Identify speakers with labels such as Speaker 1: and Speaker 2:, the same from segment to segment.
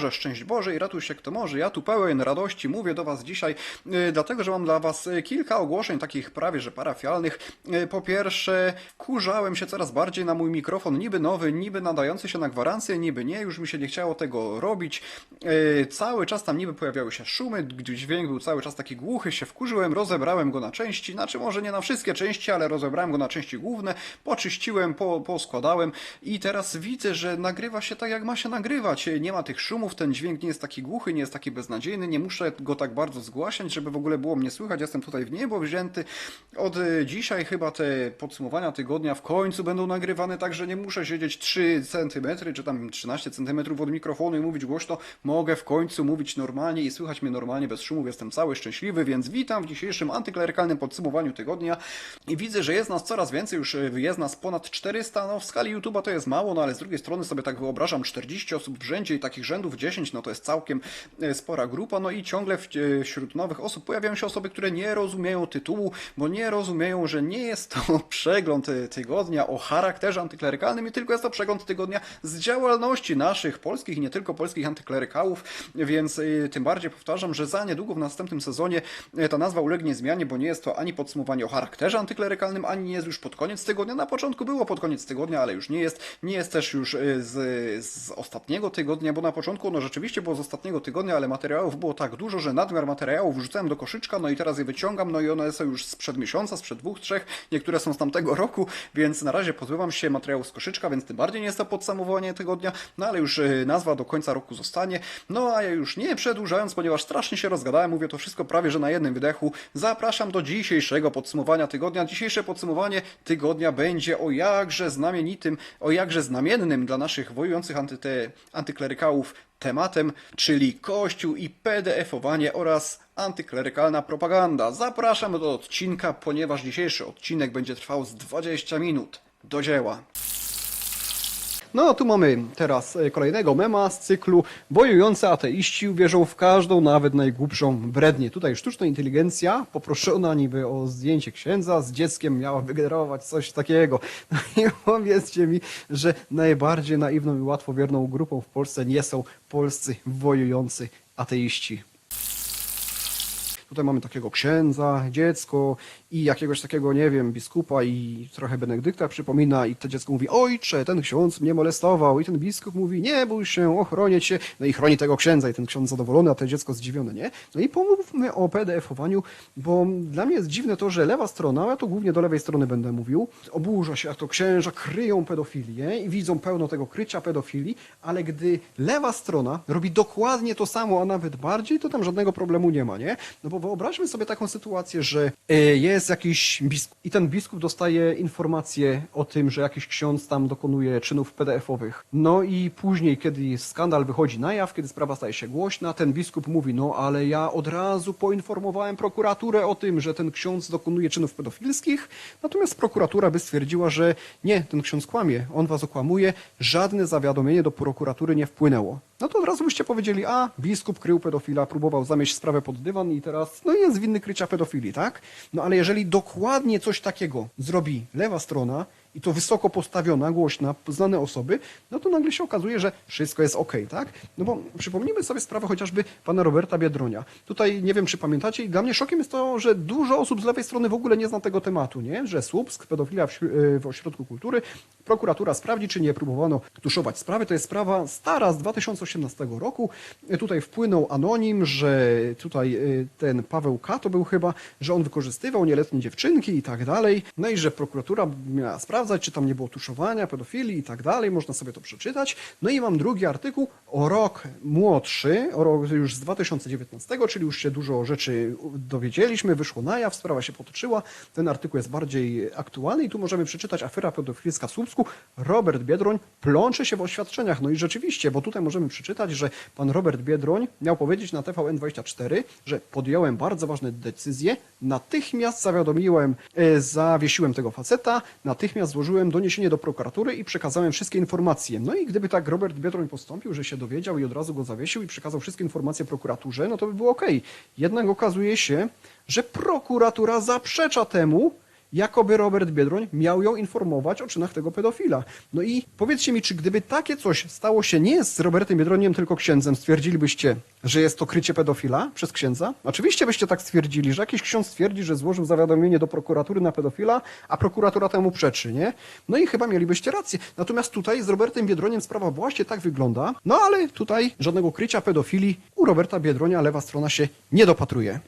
Speaker 1: Boże, szczęść Boże i ratuj się kto może. Ja tu pełen radości mówię do Was dzisiaj, y, dlatego że mam dla Was y, kilka ogłoszeń takich prawie że parafialnych. Y, Po pierwsze, kurzałem się coraz bardziej na mój mikrofon, niby nowy, niby nadający się na gwarancję, niby nie, już mi się nie chciało tego robić. Cały czas tam niby pojawiały się szumy, dźwięk był cały czas taki głuchy, się wkurzyłem, rozebrałem go na części, znaczy może nie na wszystkie części, ale rozebrałem go na części główne, poczyściłem, po, poskładałem i teraz widzę, że nagrywa się tak jak ma się nagrywać. Nie ma tych szumów, ten dźwięk nie jest taki głuchy, nie jest taki beznadziejny, nie muszę go tak bardzo zgłaszać, żeby w ogóle było mnie słychać. Jestem tutaj w niebo wzięty. Od y, dzisiaj chyba te podsumowania tygodnia w końcu będą nagrywane, także nie muszę siedzieć 3 cm czy tam 13 cm od mikrofonu i mówić głośno. Mogę w końcu mówić normalnie i słychać mnie normalnie bez szumów. Jestem cały szczęśliwy, więc witam w dzisiejszym antyklerykalnym podsumowaniu tygodnia i widzę, że jest nas coraz więcej, już y, jest nas ponad 400, no w skali YouTube'a to jest mało, no ale z drugiej strony sobie tak wyobrażam 40 osób w rzędzie i takich rzędów 10, no to jest całkiem e, spora grupa, no i ciągle e, wśród nowych osób pojawiają się osoby, które nie rozumieją tytułu, bo nie rozumieją, że nie jest to przegląd e, tygodnia o charakterze antyklerykalnym tylko jest to przegląd tygodnia z działalności naszych polskich i nie tylko polskich antyklerykałów, więc tym bardziej powtarzam, że za niedługo w następnym sezonie ta nazwa ulegnie zmianie, bo nie jest to ani podsumowanie o charakterze antyklerykalnym, ani nie jest już pod koniec tygodnia. Na początku było pod koniec tygodnia, ale już nie jest. Nie jest też już z, z ostatniego tygodnia, bo na początku no rzeczywiście było z ostatniego tygodnia, ale materiałów było tak dużo, że nadmiar materiałów wrzucałem do koszyczka, no i teraz je wyciągam, no i one są już sprzed miesiąca, sprzed dwóch, trzech, niektóre są z tamtego roku, więc na razie pozbywam się materiałów z koszyczka, więc tym bardziej nie jest to podsumowanie tygodnia, no ale już y, nazwa do końca roku zostanie. No a ja już nie przedłużając, ponieważ strasznie się rozgadałem, mówię to wszystko prawie że na jednym wydechu, zapraszam do dzisiejszego podsumowania tygodnia. Dzisiejsze podsumowanie tygodnia będzie o jakże znamienitym, o jakże znamiennym dla naszych wojujących anty, te, antyklerykałów tematem, czyli Kościół i PDF-owanie oraz antyklerykalna propaganda. Zapraszam do odcinka, ponieważ dzisiejszy odcinek będzie trwał z 20 minut. Do dzieła. No, tu mamy teraz e, kolejnego mema z cyklu Bojujący ateiści wierzą w każdą, nawet najgłupszą brednię. Tutaj sztuczna inteligencja poproszona niby o zdjęcie księdza z dzieckiem miała wygenerować coś takiego. No i powiedzcie mi, że najbardziej naiwną i łatwowierną grupą w Polsce nie są polscy wojujący ateiści. Tutaj mamy takiego księdza, dziecko i jakiegoś takiego, nie wiem, biskupa i trochę Benedykta przypomina i to dziecko mówi, ojcze, ten ksiądz mnie molestował i ten biskup mówi, nie bój się, ochronię cię. No i chroni tego księdza i ten ksiądz zadowolony, a to dziecko zdziwione, nie? No i pomówmy o PDF-owaniu, bo dla mnie jest dziwne to, że lewa strona, ja to głównie do lewej strony będę mówił, oburza się, a to księża kryją pedofilię i widzą pełno tego krycia pedofilii, ale gdy lewa strona robi dokładnie to samo, a nawet bardziej, to tam żadnego problemu nie ma, nie? No bo wyobraźmy sobie taką sytuację, że e, jest jakiś biskup i ten biskup dostaje informację o tym, że jakiś ksiądz tam dokonuje czynów PDF-owych. No i później, kiedy skandal wychodzi na jaw, kiedy sprawa staje się głośna, ten biskup mówi, no ale ja od razu poinformowałem prokuraturę o tym, że ten ksiądz dokonuje czynów pedofilskich, natomiast prokuratura by stwierdziła, że nie, ten ksiądz kłamie, on was okłamuje, żadne zawiadomienie do prokuratury nie wpłynęło. No to od razu byście powiedzieli, a biskup krył pedofila, próbował zamieść sprawę pod dywan i teraz, no jest winny krycia pedofilii, tak? No ale jeżeli dokładnie coś takiego zrobi lewa strona i to wysoko postawiona, głośna, znane osoby, no to nagle się okazuje, że wszystko jest ok, tak? No bo przypomnijmy sobie sprawę chociażby pana Roberta Biedronia. Tutaj nie wiem, czy pamiętacie, i dla mnie szokiem jest to, że dużo osób z lewej strony w ogóle nie zna tego tematu, nie? Że Słupsk, pedofilia w, śr- w ośrodku kultury, prokuratura sprawdzi, czy nie próbowano tuszować sprawy. To jest sprawa stara z 2018 roku. Tutaj wpłynął anonim, że tutaj y, ten Paweł K. to był chyba, że on wykorzystywał nieletnie dziewczynki i tak dalej. No i że prokuratura miała sprawdzać, czy tam nie było tuszowania, pedofilii i tak dalej. Można sobie to przeczytać. No i mam drugi artykuł o rok młodszy, o rok już z 2019, czyli już się dużo rzeczy dowiedzieliśmy, wyszło na jaw, sprawa się potoczyła. Ten artykuł jest bardziej aktualny i tu możemy przeczytać afera pedofilska w Słupsku. Robert Biedroń plącze się w oświadczeniach. No i rzeczywiście, bo tutaj możemy przeczytać, że pan Robert Biedroń miał powiedzieć na TVN24, że podjąłem bardzo ważne decyzje, natychmiast zawiadomiłem, e, zawiesiłem tego faceta, natychmiast złożyłem doniesienie do prokuratury i przekazałem wszystkie informacje. No i gdyby tak Robert Biedroń postąpił, że się dowiedział i od razu go zawiesił i przekazał wszystkie informacje prokuraturze, no to by było ok. Jednak okazuje się, że prokuratura zaprzecza temu
Speaker 2: jakoby Robert Biedroń miał ją informować o czynach tego pedofila. No i powiedzcie mi, czy gdyby takie coś stało się nie z Robertem Biedroniem, tylko księdzem, stwierdzilibyście, że jest to krycie pedofila przez księdza? Oczywiście byście tak stwierdzili, że jakiś ksiądz stwierdzi, że złożył zawiadomienie do prokuratury na pedofila, a prokuratura temu przeczy, nie? No i chyba mielibyście rację. Natomiast tutaj z Robertem Biedroniem sprawa właśnie tak wygląda. No ale tutaj żadnego krycia pedofilii u Roberta Biedronia lewa strona się nie dopatruje.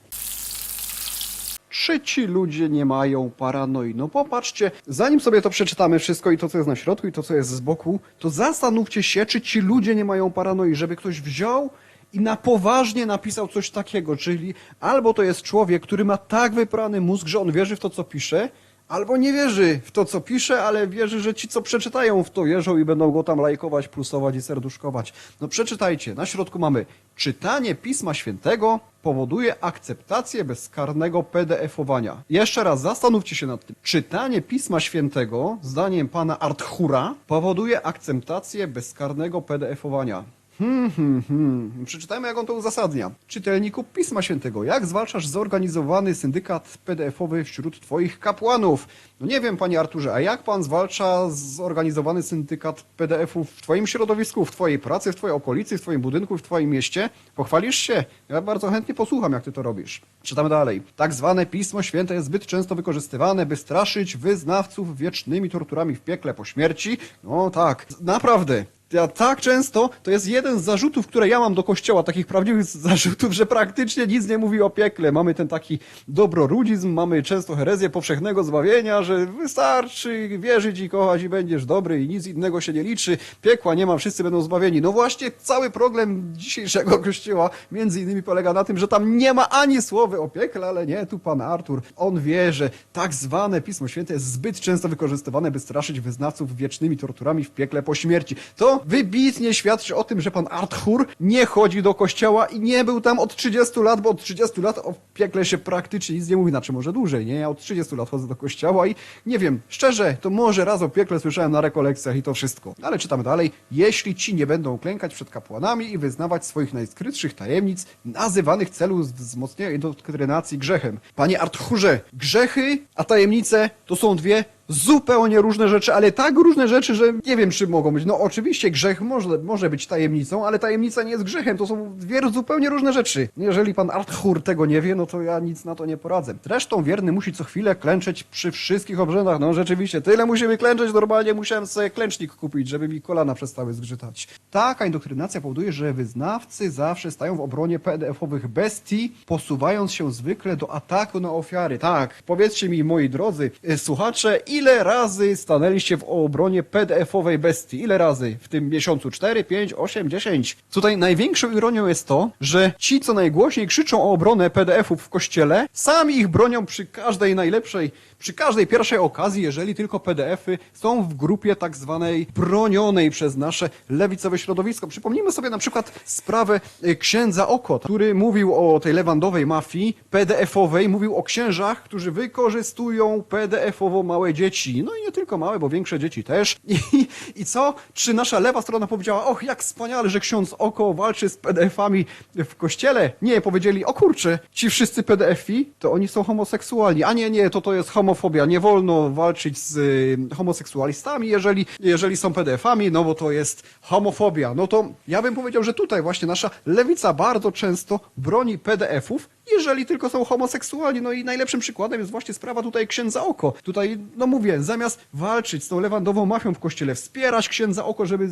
Speaker 2: Czy ci ludzie nie mają paranoi? No popatrzcie, zanim sobie to przeczytamy wszystko i to, co jest na środku i to, co jest z boku, to zastanówcie się, czy ci ludzie nie mają paranoi, żeby ktoś wziął i na poważnie napisał coś takiego, czyli albo to jest człowiek, który ma tak wyprany mózg, że on wierzy w to, co pisze, albo nie wierzy w to, co pisze, ale wierzy, że ci, co przeczytają, w to wierzą i będą go tam lajkować, plusować i serduszkować. No przeczytajcie, na środku mamy czytanie Pisma Świętego powoduje akceptację bezkarnego PDF-owania. Jeszcze raz zastanówcie się nad tym. Czytanie Pisma Świętego, zdaniem pana Arthura, powoduje akceptację bezkarnego PDF-owania. Hmm, hmm, hmm. Przeczytajmy, jak on to uzasadnia. Czytelniku Pisma Świętego, jak zwalczasz zorganizowany syndykat PDF-owy wśród twoich kapłanów? No nie wiem, panie Arturze, a jak pan zwalcza zorganizowany syndykat PDF-ów w twoim środowisku, w twojej pracy, w twojej okolicy, w twoim budynku, w twoim mieście? Pochwalisz się? Ja bardzo chętnie posłucham, jak ty to robisz. Czytamy dalej. Tak zwane Pismo Święte jest zbyt często wykorzystywane, by straszyć wyznawców wiecznymi torturami w piekle po śmierci. No tak, naprawdę. Ja tak często, to jest jeden z zarzutów, które ja mam do kościoła, takich prawdziwych zarzutów, że praktycznie nic nie mówi o piekle. Mamy ten taki dobrorudzizm, mamy często herezję powszechnego zbawienia, że wystarczy wierzyć i kochać i będziesz dobry i nic innego się nie liczy. Piekła nie ma, wszyscy będą zbawieni. No właśnie cały problem dzisiejszego kościoła między innymi polega na tym, że tam nie ma ani słowa o piekle, ale nie, tu pan Artur, on wie, że tak zwane Pismo Święte jest zbyt często wykorzystywane, by straszyć wyznawców wiecznymi torturami w piekle po śmierci. To wybitnie świadczy o tym, że pan Arthur nie chodzi do kościoła i nie był tam od 30 lat, bo od 30 lat o piekle się praktycznie nic nie mówi, znaczy może dłużej, nie? Ja od 30 lat chodzę do kościoła i nie wiem, szczerze, to może raz o piekle słyszałem na rekolekcjach i to wszystko. Ale czytamy dalej. Jeśli ci nie będą klękać przed kapłanami i wyznawać swoich najskrytszych tajemnic, nazywanych w celu wzmocnienia indoktrynacji grzechem. Panie Arthurze, grzechy a tajemnice to są dwie zupełnie różne rzeczy, ale tak różne rzeczy, że nie wiem, czy mogą być. No oczywiście grzech może, może być tajemnicą, ale tajemnica nie jest grzechem. To są dwie zupełnie różne rzeczy. Jeżeli pan Arthur tego nie wie, no to ja nic na to nie poradzę. Zresztą wierny musi co chwilę klęczeć przy wszystkich obrzędach. No rzeczywiście, tyle musimy klęczeć, normalnie musiałem sobie klęcznik kupić, żeby mi kolana przestały zgrzytać. Taka indoktrynacja powoduje, że wyznawcy zawsze stają w obronie PDF-owych bestii, posuwając się zwykle do ataku na ofiary. Tak, powiedzcie mi, moi drodzy e, słuchacze, ile razy stanęliście w obronie PDF-owej bestii? Ile razy w tym miesiącu? 4, 5, 8, 10? Tutaj największą ironią jest to, że ci, co najgłośniej krzyczą o obronę PDF-ów w kościele, sami ich bronią przy każdej najlepszej, przy każdej pierwszej okazji, jeżeli tylko PDF-y są w grupie tak zwanej bronionej przez nasze lewicowe środowisko. Przypomnijmy sobie na przykład sprawę y, księdza Okot, który mówił o tej lewandowej mafii PDF-owej, mówił o księżach, którzy wykorzystują PDF-owo małe dzieci. No i nie tylko małe, bo większe dzieci też. I, i co? Czy nasza lewa strona powiedziała, och, jak wspaniale, że ksiądz Oko walczy z PDF-ami w kościele? Nie, powiedzieli, o kurczę, ci wszyscy PDF-i, to oni są homoseksualni. A nie, nie, to to jest homofobia. Nie wolno walczyć z y, homoseksualistami, jeżeli, jeżeli są PDF-ami, no bo to jest homofobia. No to ja bym powiedział, że tutaj właśnie nasza lewica bardzo często broni PDF-ów, jeżeli tylko są homoseksualni. No i najlepszym przykładem jest właśnie sprawa tutaj księdza Oko. Tutaj, no mówię, zamiast walczyć z tą lewandową mafią w kościele, wspierać księdza Oko, żeby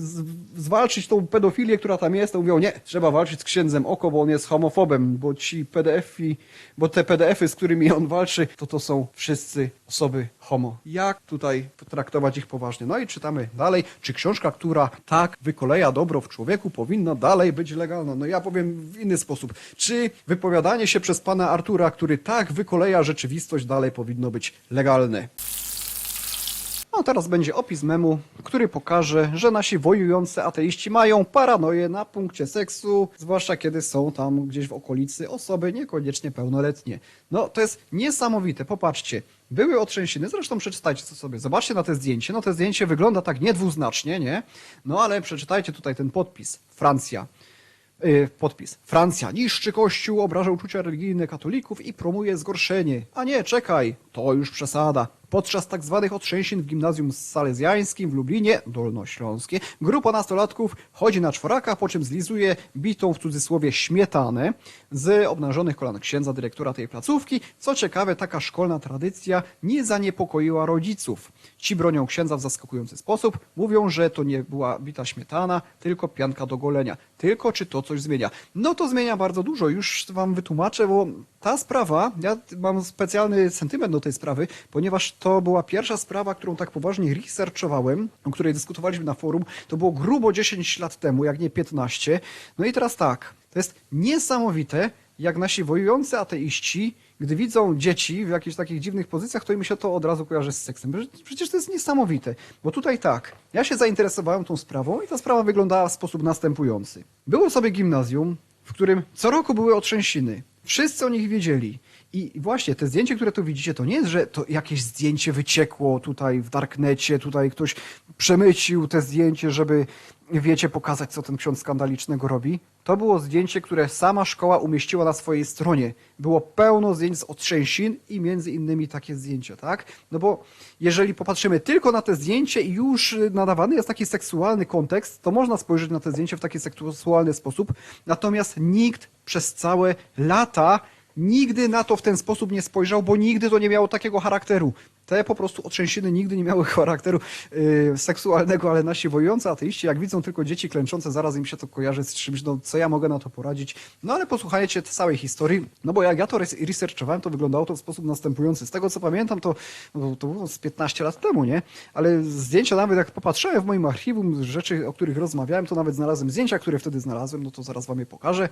Speaker 2: zwalczyć tą pedofilię, która tam jest, to mówią, nie, trzeba walczyć z księdzem Oko, bo on jest homofobem, bo ci PDF-i, bo te PDF-y, z którymi on walczy, to to są wszyscy osoby homo. Jak tutaj traktować ich poważnie? No i czytamy dalej, czy książka, która tak wykoleja dobro w człowieku, powinna dalej być legalna? No ja powiem w inny sposób. Czy wypowiadanie się przez pana Artura, który tak wykoleja rzeczywistość, dalej powinno być legalne? No teraz będzie opis memu, który pokaże, że nasi wojujący ateiści mają paranoję na punkcie seksu, zwłaszcza kiedy są tam gdzieś w okolicy osoby niekoniecznie pełnoletnie. No to jest niesamowite, popatrzcie. Były otrzęsiny, zresztą przeczytajcie to sobie, zobaczcie na te zdjęcie. No to zdjęcie wygląda tak niedwuznacznie, nie? No ale przeczytajcie tutaj ten podpis. Francja. Yy, podpis. Francja niszczy Kościół, obraża uczucia religijne katolików i promuje zgorszenie. A nie, czekaj, to już przesada. Podczas tak zwanych otrzęsin w gimnazjum salezjańskim w Lublinie, Dolnośląskie, grupa nastolatków chodzi na czworaka, po czym zlizuje bitą w cudzysłowie śmietanę z obnażonych kolan księdza dyrektora tej placówki. Co ciekawe, taka szkolna tradycja nie zaniepokoiła rodziców. Ci bronią księdza w zaskakujący sposób. Mówią, że to nie była bita śmietana, tylko pianka do golenia. Tylko czy to coś zmienia? No to zmienia bardzo dużo. Już wam wytłumaczę, bo ta sprawa, ja mam specjalny sentyment do tej sprawy, ponieważ to była pierwsza sprawa, którą tak poważnie researchowałem, o której dyskutowaliśmy na forum. To było grubo 10 lat temu, jak nie 15. No i teraz tak, to jest niesamowite, jak nasi wojujący ateiści, gdy widzą dzieci w jakichś takich dziwnych pozycjach, to im się to od razu kojarzy z seksem. Przecież- to jest niesamowite. Bo tutaj tak, ja się zainteresowałem tą sprawą i ta sprawa wyglądała w sposób następujący. Było sobie gimnazjum, w którym co roku były otrzęsiny. Wszyscy o nich wiedzieli. I właśnie te zdjęcie, które tu widzicie, to nie jest, że to jakieś zdjęcie wyciekło tutaj w darknecie, tutaj ktoś przemycił te zdjęcie, żeby, wiecie, pokazać, co ten ksiądz skandalicznego robi. To było zdjęcie, które sama szkoła umieściła na swojej stronie. Było pełno zdjęć z otrzęsin i między innymi takie zdjęcie, tak? No bo jeżeli popatrzymy tylko na te zdjęcie i już nadawany jest taki seksualny kontekst, to można spojrzeć na te zdjęcie w taki seksualny sposób. Natomiast nikt przez całe lata nigdy na to w ten sposób nie spojrzał, bo nigdy to nie miało takiego charakteru. Te po prostu otrzęsiny nigdy nie miały charakteru yy, seksualnego, ale nasi wojujący ateiści, jak widzą tylko dzieci klęczące, zaraz im się to kojarzy z czymś, no co ja mogę na to poradzić. No ale posłuchajcie całej historii, no bo jak ja to res- researchowałem, to wyglądało to w sposób następujący. Z tego co pamiętam, to, no, to było z 15 lat temu, nie? Ale zdjęcia nawet jak popatrzyłem w moim archiwum, rzeczy, o których rozmawiałem, to nawet znalazłem zdjęcia, które wtedy znalazłem, no to zaraz wam je pokażę.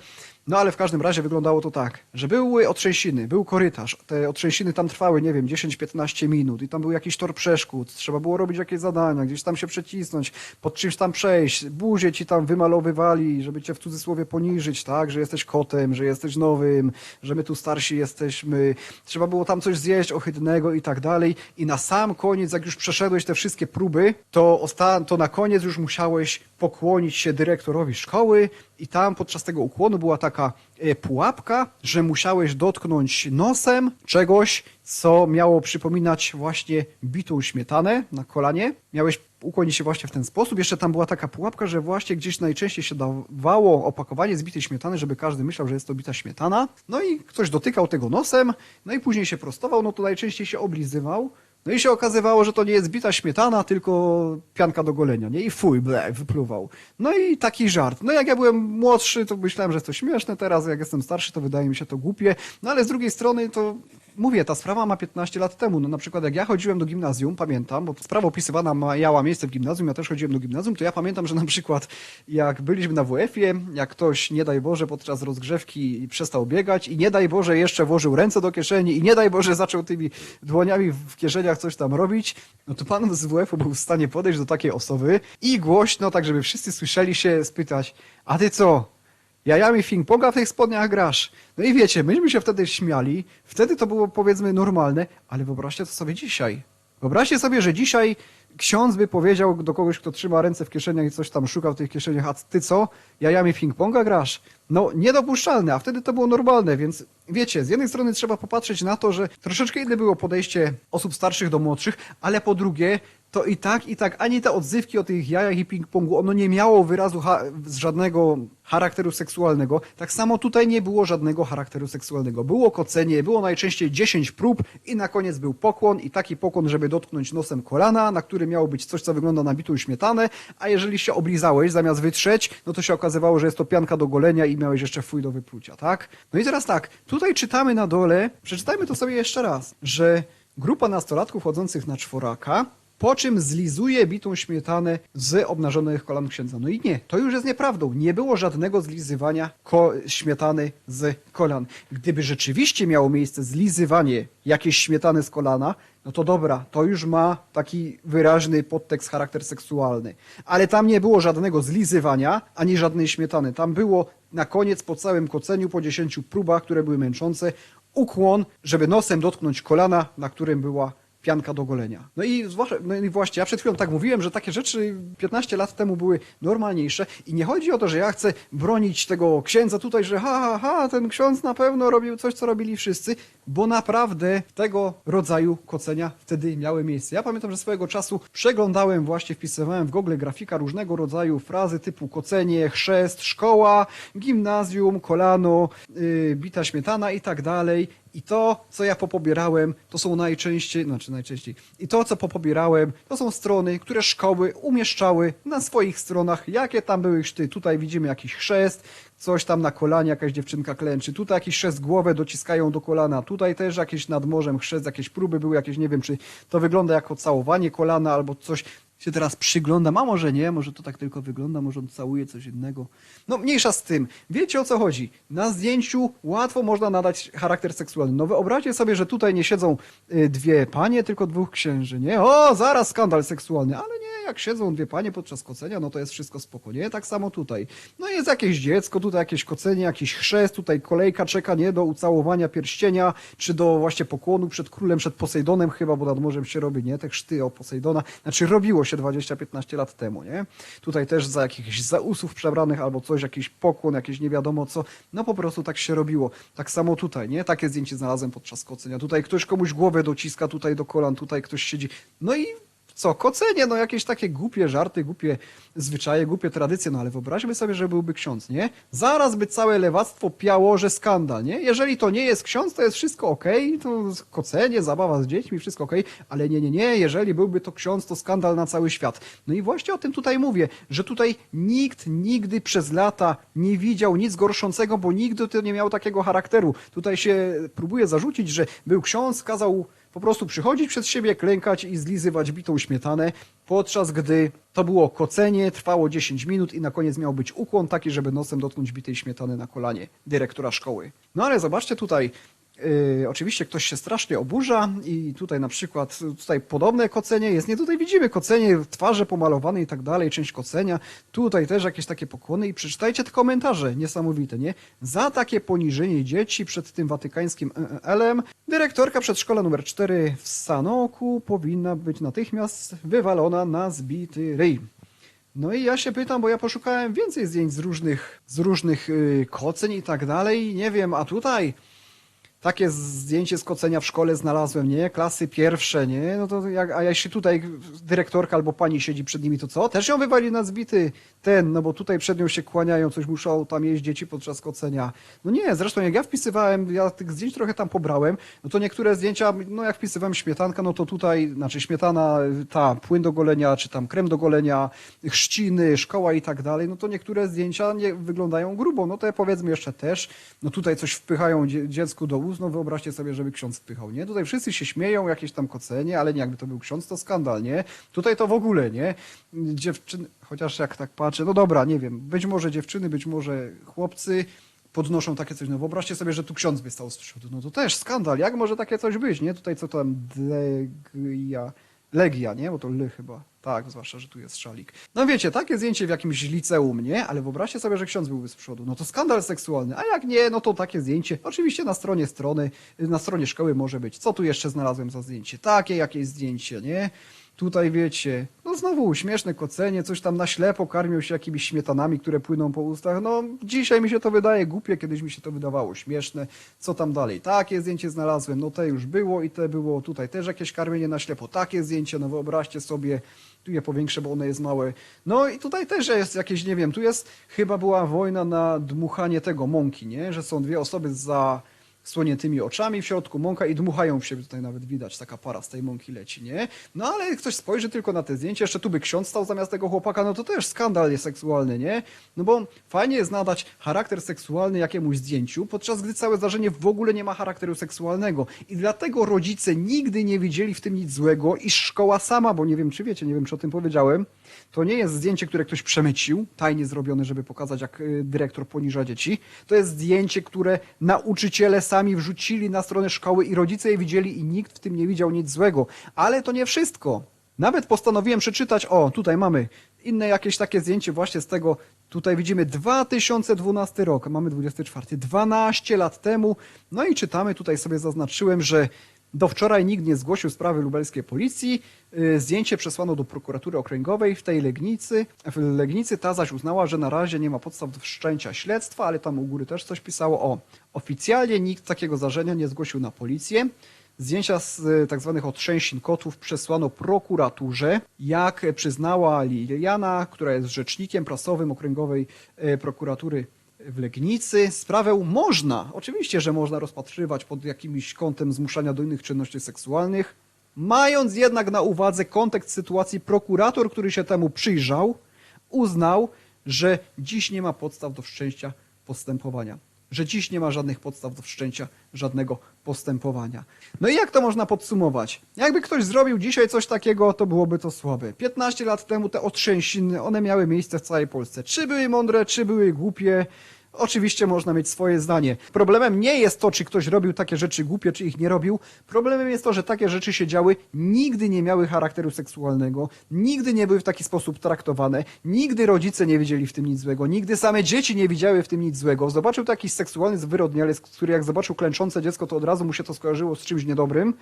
Speaker 2: No ale w każdym razie wyglądało to tak, że były otrzęsiny, był korytarz, te otrzęsiny tam trwały, nie wiem, 10-15 minut i tam był jakiś tor przeszkód, trzeba było robić jakieś zadania, gdzieś tam się przecisnąć, pod czymś tam przejść, buzie ci tam wymalowywali, żeby cię w cudzysłowie poniżyć, tak, że jesteś kotem, że jesteś nowym, że my tu starsi jesteśmy, trzeba było tam coś zjeść ohydnego i tak dalej. I na sam koniec, jak już przeszedłeś te wszystkie próby, to, to na koniec już musiałeś pokłonić się dyrektorowi szkoły i tam podczas tego ukłonu była taka pułapka, że musiałeś dotknąć nosem czegoś, co miało przypominać właśnie bitą śmietanę na kolanie. Miałeś ukłonić się właśnie w ten sposób. Jeszcze tam była taka pułapka, że właśnie gdzieś najczęściej się dawało opakowanie z bitej śmietany, żeby każdy myślał, że jest to bita śmietana. No i ktoś dotykał tego nosem, no i później się prostował, no to najczęściej się oblizywał. No i się okazywało, że to nie jest bita śmietana, tylko pianka do golenia, nie? I fuj, ble, wypluwał. No i taki żart. No jak ja byłem młodszy, to myślałem, że jest to śmieszne, teraz jak jestem starszy, to wydaje mi się to głupie. No ale z drugiej strony to mówię, ta sprawa ma 15 lat temu. No na przykład jak ja chodziłem do gimnazjum, pamiętam, bo sprawa opisywana miała miejsce w gimnazjum, ja też chodziłem do gimnazjum, to ja pamiętam, że na przykład jak byliśmy na WF-ie, jak ktoś, nie daj Boże, podczas rozgrzewki przestał biegać i nie daj Boże jeszcze włożył ręce do kieszeni i nie daj Boże zaczął tymi dłoniami w kieszeniach coś tam robić, no to pan z WF-u był w stanie podejść do takiej osoby i głośno, tak żeby wszyscy słyszeli się, spytać, a ty co, jajami ping-ponga w tych spodniach grasz. No i wiecie, myśmy się wtedy śmiali, wtedy to było powiedzmy normalne, ale wyobraźcie to sobie dzisiaj. Wyobraźcie sobie, że dzisiaj ksiądz by powiedział do kogoś, kto trzyma ręce w kieszeniach i coś tam szuka w tych kieszeniach, a ty co, jajami ping-ponga grasz? No, niedopuszczalne, a wtedy to było normalne, więc wiecie, z jednej strony trzeba popatrzeć na to, że troszeczkę inne było podejście osób starszych do młodszych, ale po drugie, to i tak, i tak, ani te odzywki o tych jajach i ping-pongu, ono nie miało wyrazu ha- żadnego charakteru seksualnego. Tak samo tutaj nie było żadnego charakteru seksualnego. Było kocenie, było najczęściej 10 prób i na koniec był pokłon i taki pokłon, żeby dotknąć nosem kolana, na którym miało być coś, co wygląda na bitą śmietanę, a jeżeli się oblizałeś zamiast wytrzeć, no to się okazywało, że jest to pianka do golenia i miałeś jeszcze fuj do wyplucia, tak? No i teraz tak, tutaj czytamy na dole, przeczytajmy to sobie jeszcze raz, że grupa nastolatków chodzących na czworaka po czym zlizuje bitą śmietanę z obnażonych kolan księdza. No i nie, to już jest nieprawdą. Nie było żadnego zlizywania śmietany z kolan. Gdyby rzeczywiście miało miejsce zlizywanie jakiejś śmietany z kolana, no to dobra, to już ma taki wyraźny podtekst, charakter seksualny. Ale tam nie było żadnego zlizywania, ani żadnej śmietany. Tam było na koniec, po całym koceniu, po 10 próbach, które były męczące, ukłon, żeby nosem dotknąć kolana, na którym była pianka do golenia. No i, zwłaszcza, no i właśnie, ja przed chwilą tak mówiłem, że takie rzeczy 15 lat temu były normalniejsze i nie chodzi o to, że ja chcę bronić tego księdza tutaj, że ha, ha, ha, ten ksiądz na pewno robił coś, co robili wszyscy, bo naprawdę tego rodzaju kocenia wtedy miały miejsce. Ja pamiętam, że swojego czasu przeglądałem właśnie, wpisywałem w Google grafika różnego rodzaju frazy typu kocenie, chrzest, szkoła, gimnazjum, kolano, yy, bita śmietana i tak dalej. I to, co ja popobierałem, to są najczęściej, znaczy najczęściej, i to, co popobierałem, to są strony, które szkoły umieszczały na swoich stronach, jakie tam były chrzty. Tutaj widzimy jakiś chrzest, coś tam na kolanie, jakaś dziewczynka klęczy, tutaj jakiś chrzest głowę dociskają do kolana, tutaj też jakieś nad morzem chrzest, jakieś próby były, jakieś, nie wiem, czy to wygląda jako całowanie kolana albo coś, się teraz przyglądam, a może nie, może to tak tylko wygląda, może on całuje coś innego. No mniejsza z tym. Wiecie o co chodzi? Na zdjęciu łatwo można nadać charakter seksualny. No wyobraźcie sobie, że tutaj nie siedzą y, dwie panie, tylko dwóch księży, nie? O, zaraz skandal seksualny, ale nie, jak siedzą dwie panie podczas kocenia, no to jest wszystko spoko, nie? Tak samo tutaj. No jest jakieś dziecko, tutaj jakieś kocenie, jakiś chrzest, tutaj kolejka czeka, nie? Do ucałowania pierścienia, czy do właśnie pokłonu przed królem, przed Posejdonem chyba, bo nad morzem się robi, nie? Te chrzty o Posejdona. Znaczy robiło się 20-15 lat temu, nie? Tutaj też za jakichś zausów przebranych albo coś, jakiś pokłon, jakieś nie wiadomo co. No po prostu tak się robiło. Tak samo tutaj, nie? Takie zdjęcie znalazłem podczas kocenia. Tutaj ktoś komuś głowę dociska, tutaj do kolan, tutaj ktoś siedzi. No i co, kocenie, no jakieś takie głupie żarty, głupie zwyczaje, głupie tradycje, no ale wyobraźmy sobie, że byłby ksiądz, nie? Zaraz by całe lewactwo piało, że skandal, nie? Jeżeli to nie jest ksiądz, to jest wszystko okej, to kocenie, zabawa z dziećmi, wszystko okej, ale nie, nie, nie, jeżeli byłby to ksiądz, to skandal na cały świat. No i właśnie o tym tutaj mówię, że tutaj nikt nigdy przez lata nie widział nic gorszącego, bo nigdy to nie miał takiego charakteru. Tutaj się próbuje zarzucić, że był ksiądz, kazał po prostu przychodzić przed siebie, klękać i zlizywać bitą śmietanę, podczas gdy to było kocenie, trwało 10 minut i na koniec miał być ukłon taki, żeby nosem dotknąć bitej śmietany na kolanie dyrektora szkoły. No ale zobaczcie tutaj, oczywiście ktoś się strasznie oburza i tutaj na przykład tutaj podobne kocenie jest. Nie, tutaj widzimy kocenie, twarze pomalowane i tak dalej, część kocenia. Tutaj też jakieś takie pokłony i przeczytajcie te komentarze, niesamowite, nie? Za takie poniżenie dzieci przed tym watykańskim EEL-em dyrektorka przedszkola numer 4 w Sanoku powinna być natychmiast wywalona na zbity ryj. No i ja się pytam, bo ja poszukałem więcej zdjęć z różnych, z różnych yy, koceń i tak dalej. Nie wiem, a tutaj takie zdjęcie z kocenia w szkole znalazłem, nie? Klasy pierwsze, nie? No to jak, a jeśli tutaj dyrektorka albo pani siedzi przed nimi, to co? Też ją wywali na zbity ten, no bo tutaj przed nią się kłaniają, coś muszą tam jeść dzieci podczas kocenia. No nie, zresztą jak ja wpisywałem, ja tych zdjęć trochę tam pobrałem, no to niektóre zdjęcia, no jak wpisywałem śmietanka, no to tutaj, znaczy śmietana, ta, płyn do golenia, czy tam krem do golenia, chrzciny, szkoła i tak dalej, no to niektóre zdjęcia nie wyglądają grubo, no ja powiedzmy jeszcze też, no tutaj coś wpychają dzie dziecku do no wyobraźcie sobie, żeby ksiądz wpychał, nie? Tutaj wszyscy się śmieją, jakieś tam kocenie, ale nie, jakby to był ksiądz, to skandal, nie? Tutaj to w ogóle, nie? Dziewczyny, chociaż jak tak patrzę, no dobra, nie wiem, być może dziewczyny, być może chłopcy podnoszą takie coś, no wyobraźcie sobie, że tu ksiądz by stał z przodu, no to też skandal, jak może takie coś być, nie? Tutaj co tam, Legia, Legia, nie? Bo to L chyba. Tak, zwłaszcza, że tu jest szalik. No wiecie, takie zdjęcie w jakimś liceum, nie? Ale wyobraźcie sobie, że ksiądz byłby z przodu. No to skandal seksualny. A jak nie, no to takie zdjęcie. Oczywiście na stronie strony, na stronie szkoły może być. Co tu jeszcze znalazłem za zdjęcie? Takie jakieś zdjęcie, nie? Tutaj wiecie, no znowu śmieszne kocenie, coś tam na ślepo karmią się jakimiś śmietanami, które płyną po ustach. No dzisiaj mi się to wydaje głupie, kiedyś mi się to wydawało śmieszne. Co tam dalej? Takie zdjęcie znalazłem, no te już było i te było. Tutaj też jakieś karmienie na ślepo. Takie zdjęcie, no wyobraźcie sobie, tu je powiększę, bo one jest małe. No i tutaj też jest jakieś, nie wiem, tu jest, chyba była wojna na dmuchanie tego mąki, nie? Że są dwie osoby za słoniętymi oczami w środku mąka i dmuchają w siebie, tutaj nawet widać, taka para z tej mąki leci, nie? No ale jak ktoś spojrzy tylko na te zdjęcie, jeszcze tu by ksiądz stał zamiast tego chłopaka, no to też skandal jest seksualny, nie? No bo fajnie jest nadać charakter seksualny jakiemuś zdjęciu, podczas gdy całe zdarzenie w ogóle nie ma charakteru seksualnego. I dlatego rodzice nigdy nie widzieli w tym nic złego i szkoła sama, bo nie wiem czy wiecie, nie wiem czy o tym powiedziałem, to nie jest zdjęcie, które ktoś przemycił, tajnie zrobione, żeby pokazać, jak y, dyrektor poniża dzieci. To jest zdjęcie, które nauczyciele sami wrzucili na stronę szkoły i rodzice je widzieli i nikt w tym nie widział nic złego. Ale to nie wszystko. Nawet postanowiłem przeczytać, o, tutaj mamy inne jakieś takie zdjęcie właśnie z tego, tutaj widzimy 2012 rok, mamy 24, 12 lat temu, no i czytamy, tutaj sobie zaznaczyłem, że Do wczoraj nikt nie zgłosił sprawy lubelskiej policji. Y, Zdjęcie przesłano do prokuratury okręgowej w tej Legnicy. W Legnicy ta zaś uznała, że na razie nie ma podstaw do wszczęcia śledztwa, ale tam u góry też coś pisało o. Oficjalnie nikt takiego zdarzenia nie zgłosił na policję. Zdjęcia z y, tak zwanych otrzęsin kotów przesłano prokuraturze. Jak przyznała Liliana, która jest rzecznikiem prasowym okręgowej y, prokuratury w Legnicy, sprawę można, oczywiście, że można rozpatrywać pod jakimś kątem zmuszania do innych czynności seksualnych, mając jednak na uwadze kontekst sytuacji, prokurator, który się temu przyjrzał, uznał, że dziś nie ma podstaw do wszczęcia postępowania. Że dziś nie ma żadnych podstaw do wszczęcia żadnego postępowania. No i jak to można podsumować? Jakby ktoś zrobił dzisiaj coś takiego, to byłoby to słabe. 15 lat temu te otrzęsiny, one miały miejsce w całej Polsce. Czy były mądre, czy były głupie, Oczywiście można mieć swoje zdanie. Problemem nie jest to, czy ktoś robił takie rzeczy głupie, czy ich nie robił. Problemem jest to, że takie rzeczy się działy, nigdy nie miały charakteru seksualnego, nigdy nie były w taki sposób traktowane, nigdy rodzice nie widzieli w tym nic złego, nigdy same dzieci nie widziały w tym nic złego. Zobaczył to jakiś seksualny zwyrodnialec, który jak zobaczył klęczące dziecko, to od razu mu się to skojarzyło z czymś niedobrym.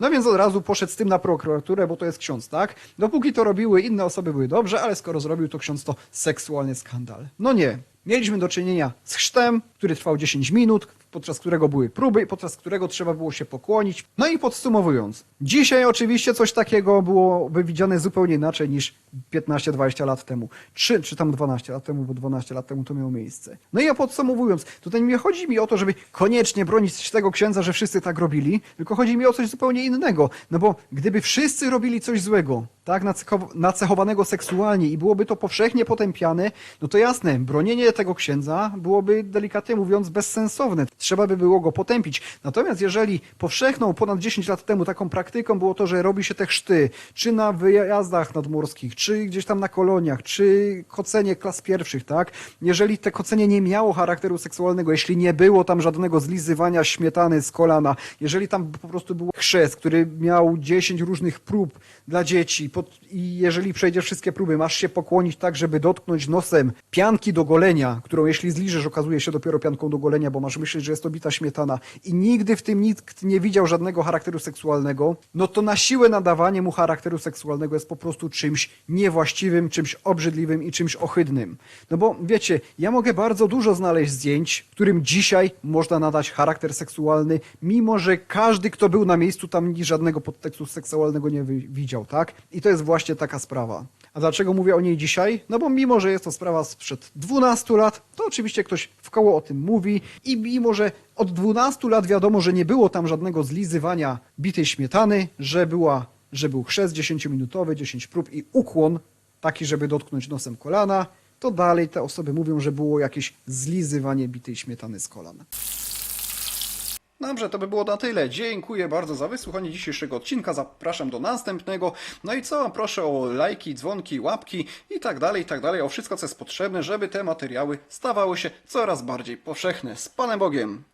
Speaker 2: No więc od razu poszedł z tym na prokuraturę, bo to jest ksiądz, tak? Dopóki to robiły inne osoby były dobrze, ale skoro zrobił to ksiądz, to seksualny skandal. No nie. Mieliśmy do czynienia z chrztem, który trwał 10 minut, podczas którego były próby, podczas którego trzeba było się pokłonić. No i podsumowując, dzisiaj oczywiście coś takiego byłoby widziane zupełnie inaczej niż 15-20 lat temu, czy, czy tam 12 lat temu, bo 12 lat temu to miało miejsce. No i ja podsumowując, tutaj nie chodzi mi o to, żeby koniecznie bronić tego księdza, że wszyscy tak robili, tylko chodzi mi o coś zupełnie innego. No bo gdyby wszyscy robili coś złego, tak, nacecho- nacechowanego seksualnie i byłoby to powszechnie potępiane, no to jasne, bronienie tego księdza byłoby delikatnie mówiąc bezsensowne. Trzeba by było go potępić. Natomiast jeżeli powszechną ponad 10 lat temu taką praktyką było to, że robi się te chrzty, czy na wyjazdach nadmorskich, czy gdzieś tam na koloniach, czy kocenie klas pierwszych, tak? Jeżeli te kocenie nie miało charakteru seksualnego, jeśli nie było tam żadnego zlizywania śmietany z kolana, jeżeli tam po prostu był chrzest, który miał 10 różnych prób dla dzieci i jeżeli przejdziesz wszystkie próby, masz się pokłonić tak, żeby dotknąć nosem pianki do golenia, którą jeśli zliżesz, okazuje się dopiero pianką do golenia, bo masz myśleć, że jest to bita śmietana i nigdy w tym nikt nie widział żadnego charakteru seksualnego, no to na siłę nadawanie mu charakteru seksualnego jest po prostu czymś niewłaściwym, czymś obrzydliwym i czymś ohydnym. No bo wiecie, ja mogę bardzo dużo znaleźć zdjęć, którym dzisiaj można nadać charakter seksualny, mimo że każdy, kto był na miejscu, tam żadnego podtekstu seksualnego nie widział, tak? I to jest właśnie taka sprawa. A dlaczego mówię o niej dzisiaj? No bo mimo, że jest to sprawa sprzed 12 lat, to oczywiście ktoś w koło o tym mówi i mimo, że od 12 lat wiadomo, że nie było tam żadnego zlizywania bitej śmietany, że była, że był chrzest 10-minutowy, 10 prób i ukłon taki, żeby dotknąć nosem kolana, to dalej te osoby mówią, że było jakieś zlizywanie bitej śmietany z kolan.
Speaker 1: Dobrze, to by było na tyle. Dziękuję bardzo za wysłuchanie dzisiejszego odcinka. Zapraszam do następnego. No i co? Proszę o lajki, dzwonki, łapki i tak dalej, i tak dalej. O wszystko, co jest potrzebne, żeby te materiały stawały się coraz bardziej powszechne. Z Panem Bogiem!